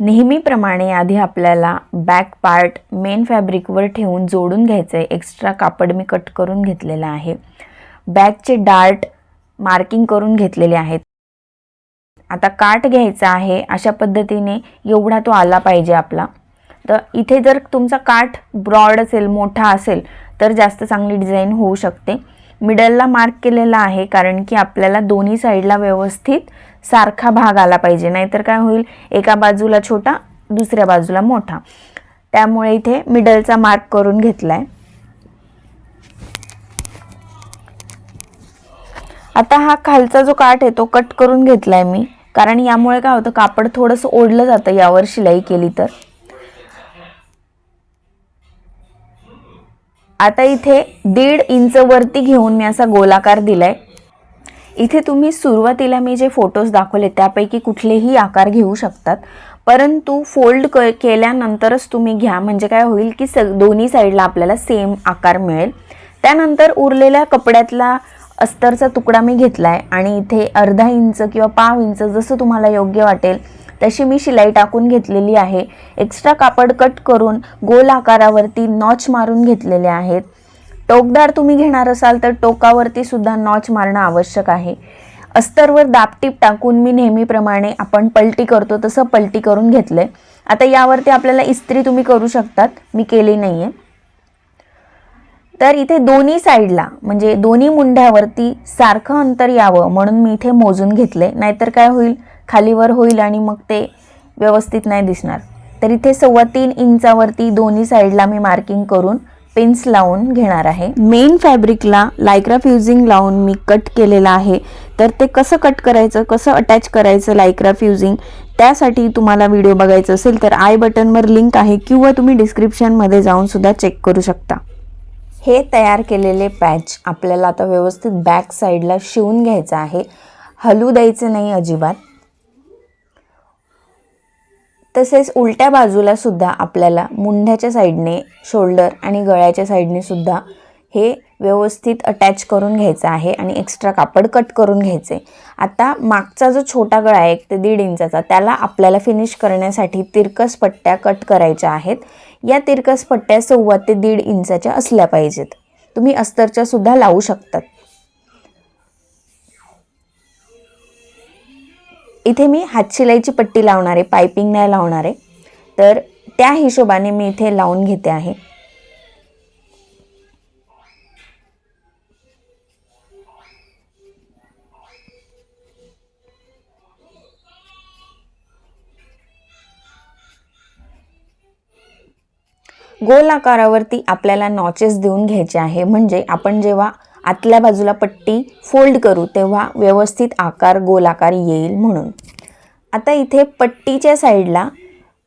नेहमीप्रमाणे आधी आपल्याला बॅक पार्ट मेन फॅब्रिकवर ठेवून जोडून घ्यायचं आहे एक्स्ट्रा कापड मी कट करून घेतलेलं आहे. बॅकचे डार्ट मार्किंग करून घेतलेले आहेत. आता काठ घ्यायचा आहे. अशा पद्धतीने एवढा तो आला पाहिजे आपला. तर इथे जर तुमचा काठ ब्रॉड असेल मोठा असेल तर जास्त चांगली डिझाईन होऊ शकते. मिडलला मार्क केलेला आहे कारण की आपल्याला दोन्ही साईडला व्यवस्थित सारखा भाग आला पाहिजे नाहीतर काय होईल? एका बाजूला छोटा दुसऱ्या बाजूला मोठा. त्यामुळे इथे मिडलचा मार्क करून घेतला आहे आता हा खालचा जो काठ आहे तो कट करून घेतलाय मी. कारण यामुळे काय होतं कापड थोडंसं ओढलं जातं यावर शिलाई केली तर. आता इथे दीड इंच वरती घेऊन मी असा गोलाकार दिलाय. इथे तुम्ही सुरुवातीला मी जे फोटोज दाखवले त्यापैकी कुठलेही आकार घेऊ शकतात. परंतु फोल्ड क केल्यानंतरच तुम्ही घ्या. म्हणजे काय होईल की स दोन्ही साईडला आपल्याला सेम आकार मिळेल. त्यानंतर उरलेल्या कपड्यातला अस्तरचा तुकडा मी घेतला आहे आणि इथे अर्धा इंच किंवा पाव इंच जसं तुम्हाला योग्य वाटेल तशी मी शिलाई टाकून घेतलेली आहे. एक्स्ट्रा कापड कट करून गोल आकारावरती नॉच मारून घेतलेले आहेत. टोकदार तुम्ही घेणार असाल तर टोकावरती सुद्धा नॉच मारणं आवश्यक आहे. अस्तरवर दापटीप टाकून मी नेहमीप्रमाणे आपण पलटी करतो तसं पलटी करून घेतलंय. आता यावरती आपल्याला इस्त्री तुम्ही करू शकतात मी केली नाही आहे तर इथे दोन्ही साईडला म्हणजे दोन्ही मुंढ्यावरती सारखं अंतर यावं म्हणून मी इथे मोजून घेतले नाहीतर काय होईल? खालीवर होईल आणि मग ते व्यवस्थित नाही दिसणार. तर इथे सव्वा तीन इंचावरती दोन्ही साईडला मी मार्किंग करून पिन्स लावून घेणार आहे. मेन फॅब्रिकला लायक्रा फ्युजिंग लावून मी कट केलेलं आहे. तर ते कसं कट करायचं कसं अटॅच करायचं लायक्रा फ्युजिंग त्यासाठी तुम्हाला व्हिडिओ बघायचा असेल तर आय बटनवर लिंक आहे किंवा तुम्ही डिस्क्रिप्शनमध्ये जाऊन सुद्धा चेक करू शकता. हे तयार केलेले पॅच आपल्याला आता व्यवस्थित बॅक साईडला शिवून घ्यायचं आहे. हलू द्यायचं नाही अजिबात. तसेच उलट्या बाजूला सुद्धा आपल्याला मुंढ्याच्या साईडने शोल्डर आणि गळ्याच्या साईडने सुद्धा हे व्यवस्थित अटॅच करून घ्यायचं आहे आणि एक्स्ट्रा कापड कट करून घ्यायचे. आता मागचा जो छोटा गळा आहे एक ते दीड इंचाचा त्याला आपल्याला फिनिश करण्यासाठी तिरकस पट्ट्या कट करायच्या आहेत. या तिरकस पट्ट्या सव्वा ते दीड इंचाच्या असल्या पाहिजेत. तुम्ही अस्तरच्या सुद्धा लावू शकतात. इथे मी हातशिलाईची पट्टी लावणार आहे पायपिंग नाही लावणार आहे. तर त्या हिशोबाने मी इथे लावून घेते आहे. गोल आकारावरती आपल्याला नॉचेस देऊन घ्यायचे आहे. म्हणजे आपण जेव्हा आतल्या बाजूला पट्टी फोल्ड करू तेव्हा व्यवस्थित आकार गोलाकार येईल म्हणून. आता इथे पट्टीच्या साईडला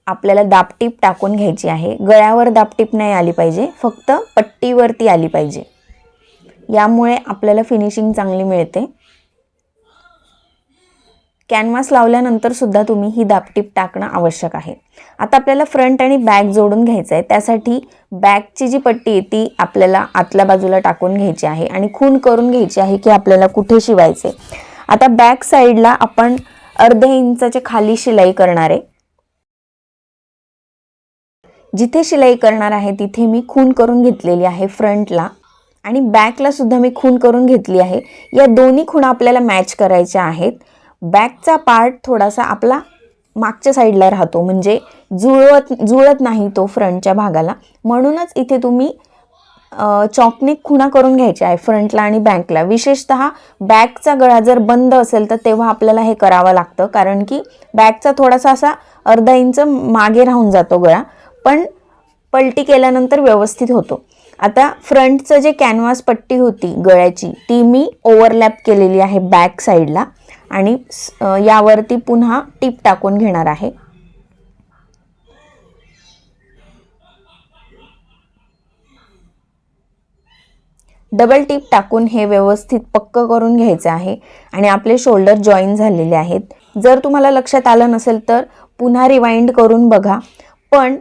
आपल्याला दापटीप टाकून घ्यायची आहे. गळ्यावर दापटीप नाही आली पाहिजे फक्त पट्टीवरती आली पाहिजे. यामुळे आपल्याला फिनिशिंग चांगली मिळते. कॅनव्हास लावल्यानंतर सुद्धा तुम्ही ही दापटीप टाकणं आवश्यक आहे. आता आपल्याला फ्रंट आणि बॅक जोडून घ्यायचं आहे. त्यासाठी बॅकची जी पट्टी आहे ती आपल्याला आतल्या बाजूला टाकून घ्यायची आहे आणि खून करून घ्यायची आहे की आपल्याला कुठे शिवायचे आता बॅक साईडला आपण अर्ध्या इंचाच्या खाली शिलाई करणार आहे. जिथे शिलाई करणार आहे तिथे मी खून करून घेतलेली आहे फ्रंटला आणि बॅकला सुद्धा मी खून करून घेतली आहे. या दोन्ही खुणा आपल्याला मॅच करायच्या आहेत. बॅकचा पार्ट थोडासा आपला मागच्या साईडला राहतो म्हणजे जुळवत जुळत नाही तो फ्रंटच्या भागाला. म्हणूनच इथे तुम्ही चॉकने खुणा करून घ्यायच्या आहे फ्रंटला आणि बॅकला. विशेषत बॅकचा गळा जर बंद असेल तर तेव्हा आपल्याला हे करावं लागतं कारण की बॅकचा थोडासा असा अर्धा इंच मागे राहून जातो गळा पण पलटी केल्यानंतर व्यवस्थित होतो. आता फ्रंटचं जे कॅनव्हास पट्टी होती गळ्याची ती मी ओव्हरलॅप केलेली आहे बॅक साईडला आणि यावरती पुन्हा टीप टाकून घेणार आहे. डबल टीप टाकून हे व्यवस्थित पक्क करून घ्यायचं आहे आणि आपले शोल्डर जॉईन झालेले आहेत. जर तुम्हाला लक्षात आलं नसेल तर पुन्हा रिवाइंड करून बघा. पण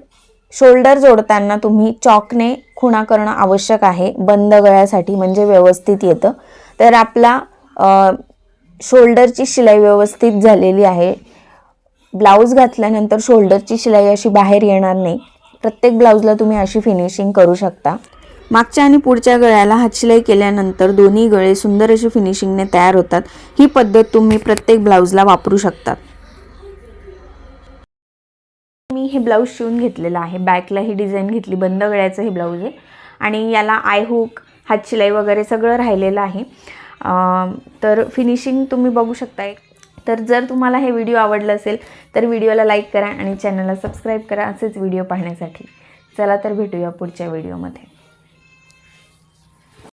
शोल्डर जोडताना तुम्ही चॉकने खुणा करणं आवश्यक आहे. बंद गळ्यासाठी म्हणजे व्यवस्थित येतं. तर आपला शोल्डरची शिलाई व्यवस्थित झालेली आहे. ब्लाऊज घातल्यानंतर शोल्डरची शिलाई अशी बाहेर येणार नाही. प्रत्येक ब्लाऊजला तुम्ही अशी फिनिशिंग करू शकता. मागच्या आणि पुढच्या गळ्याला हातशिलाई केल्यानंतर दोन्ही गळे सुंदर अशी फिनिशिंगने तयार होतात. ही पद्धत तुम्ही प्रत्येक ब्लाऊजला वापरू शकतात. हे ब्लाऊज शिवून घेतलेलं आहे. बॅकला ही डिझाईन घेतली बंद गळ्याचं हे ब्लाऊज आहे. आणि याला आय हुक हातशिलाई वगैरे सगळं राहिलेलं आहे. तर फिनिशिंग तुम्ही बघू शकताय. तर जर तुम्हाला हे व्हिडिओ आवडलं असेल तर व्हिडिओला लाईक करा आणि चॅनलला सबस्क्राईब करा. असेच व्हिडिओ पाहण्यासाठी. चला तर भेटूया पुढच्या व्हिडिओमध्ये